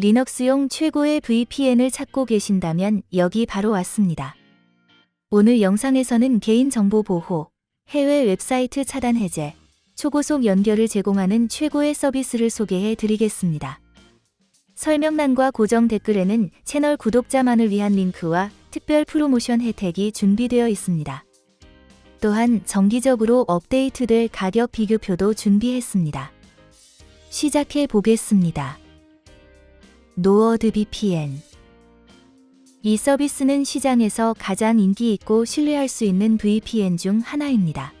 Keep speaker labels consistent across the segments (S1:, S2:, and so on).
S1: 리눅스용 최고의 VPN을 찾고 계신다면 여기 바로 왔습니다. 오늘 영상에서는 개인정보 보호, 해외 웹사이트 차단 해제, 초고속 연결을 제공하는 최고의 서비스를 소개해 드리겠습니다. 설명란과 고정 댓글에는 채널 구독자만을 위한 링크와 특별 프로모션 혜택이 준비되어 있습니다. 또한 정기적으로 업데이트될 가격 비교표도 준비했습니다. 시작해 보겠습니다. 노어드 VPN 이 서비스는 시장에서 가장 인기 있고 신뢰할 수 있는 VPN 중 하나입니다.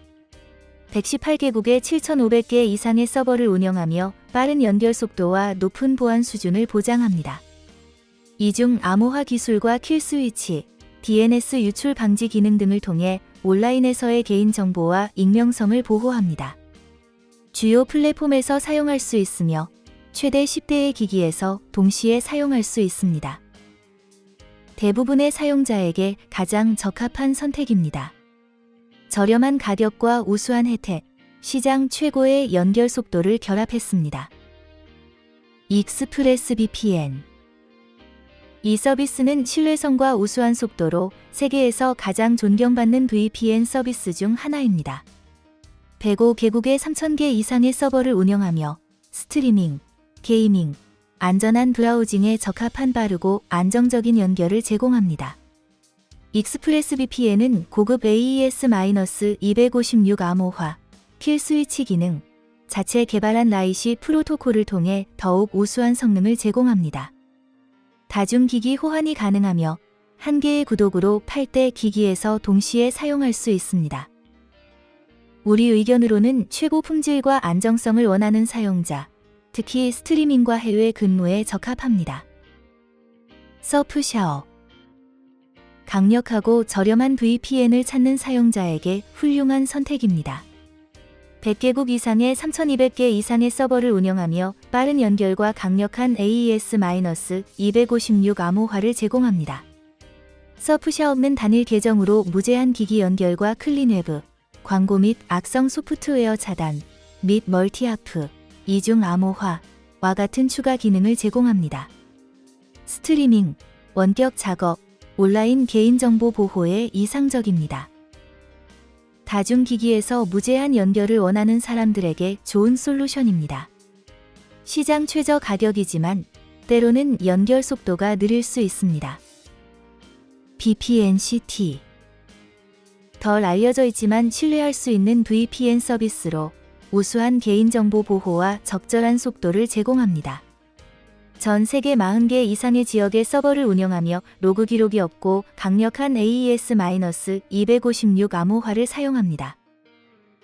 S1: 118개국에 7,500개 이상의 서버를 운영하며 빠른 연결 속도와 높은 보안 수준을 보장합니다. 이 중 암호화 기술과 킬 스위치, DNS 유출 방지 기능 등을 통해 온라인에서의 개인정보와 익명성을 보호합니다. 주요 플랫폼에서 사용할 수 있으며 최대 10대의 기기에서 동시에 사용할 수 있습니다. 대부분의 사용자에게 가장 적합한 선택입니다. 저렴한 가격과 우수한 혜택, 시장 최고의 연결 속도를 결합했습니다. 익스프레스 VPN 이 서비스는 신뢰성과 우수한 속도로 세계에서 가장 존경받는 VPN 서비스 중 하나입니다. 105개국에 3,000개 이상의 서버를 운영하며 스트리밍, 게이밍, 안전한 브라우징에 적합한 빠르고 안정적인 연결을 제공합니다. 익스프레스 VPN은 고급 AES-256 암호화, 킬 스위치 기능, 자체 개발한 라이시 프로토콜을 통해 더욱 우수한 성능을 제공합니다. 다중기기 호환이 가능하며 한 개의 구독으로 8대 기기에서 동시에 사용할 수 있습니다. 우리 의견으로는 최고 품질과 안정성을 원하는 사용자, 특히 스트리밍과 해외 근무에 적합합니다. 서프 샤워 강력하고 저렴한 VPN을 찾는 사용자에게 훌륭한 선택입니다. 100개국 이상의 3200개 이상의 서버를 운영하며 빠른 연결과 강력한 AES-256 암호화를 제공합니다. 서프샤업는 단일 계정으로 무제한 기기 연결과 클린 웨브, 광고 및 악성 소프트웨어 차단, 및 멀티아프, 이중 암호화와 같은 추가 기능을 제공합니다. 스트리밍, 원격 작업, 온라인 개인정보 보호에 이상적입니다. 다중기기에서 무제한 연결을 원하는 사람들에게 좋은 솔루션입니다. 시장 최저 가격이지만 때로는 연결 속도가 느릴 수 있습니다. VPN-CT 덜 알려져 있지만 신뢰할 수 있는 VPN 서비스로 우수한 개인정보 보호와 적절한 속도를 제공합니다. 전 세계 40개 이상의 지역의 서버를 운영하며 로그 기록이 없고 강력한 AES-256 암호화를 사용합니다.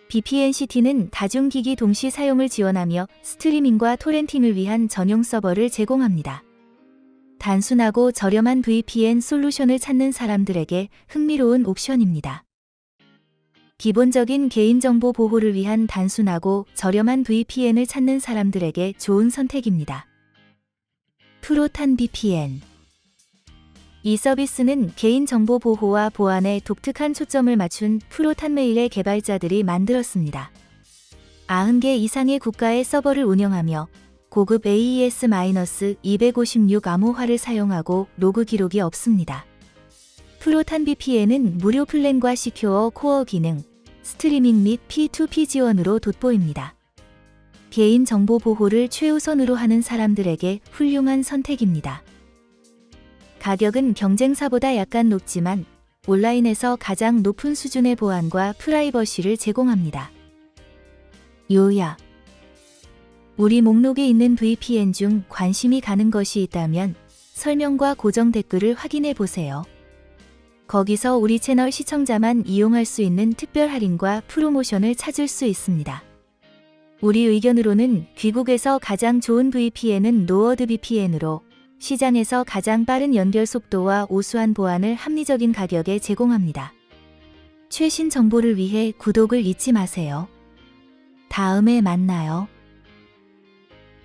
S1: VPN-CT는 다중기기 동시 사용을 지원하며 스트리밍과 토렌팅을 위한 전용 서버를 제공합니다. 단순하고 저렴한 VPN 솔루션을 찾는 사람들에게 흥미로운 옵션입니다. 기본적인 개인정보 보호를 위한 단순하고 저렴한 VPN을 찾는 사람들에게 좋은 선택입니다. 프로탄 VPN 이 서비스는 개인정보 보호와 보안에 독특한 초점을 맞춘 프로탄 메일의 개발자들이 만들었습니다. 90개 이상의 국가의 서버를 운영하며 고급 AES-256 암호화를 사용하고 로그 기록이 없습니다. 프로탄 VPN은 무료 플랜과 시큐어 코어 기능, 스트리밍 및 P2P 지원으로 돋보입니다. 개인 정보 보호를 최우선으로 하는 사람들에게 훌륭한 선택입니다. 가격은 경쟁사보다 약간 높지만 온라인에서 가장 높은 수준의 보안과 프라이버시를 제공합니다. 요약 우리 목록에 있는 VPN 중 관심이 가는 것이 있다면 설명과 고정 댓글을 확인해 보세요. 거기서 우리 채널 시청자만 이용할 수 있는 특별 할인과 프로모션을 찾을 수 있습니다. 우리 의견으로는 귀국에서 가장 좋은 VPN은 노어드 VPN으로 시장에서 가장 빠른 연결 속도와 우수한 보안을 합리적인 가격에 제공합니다. 최신 정보를 위해 구독을 잊지 마세요. 다음에 만나요.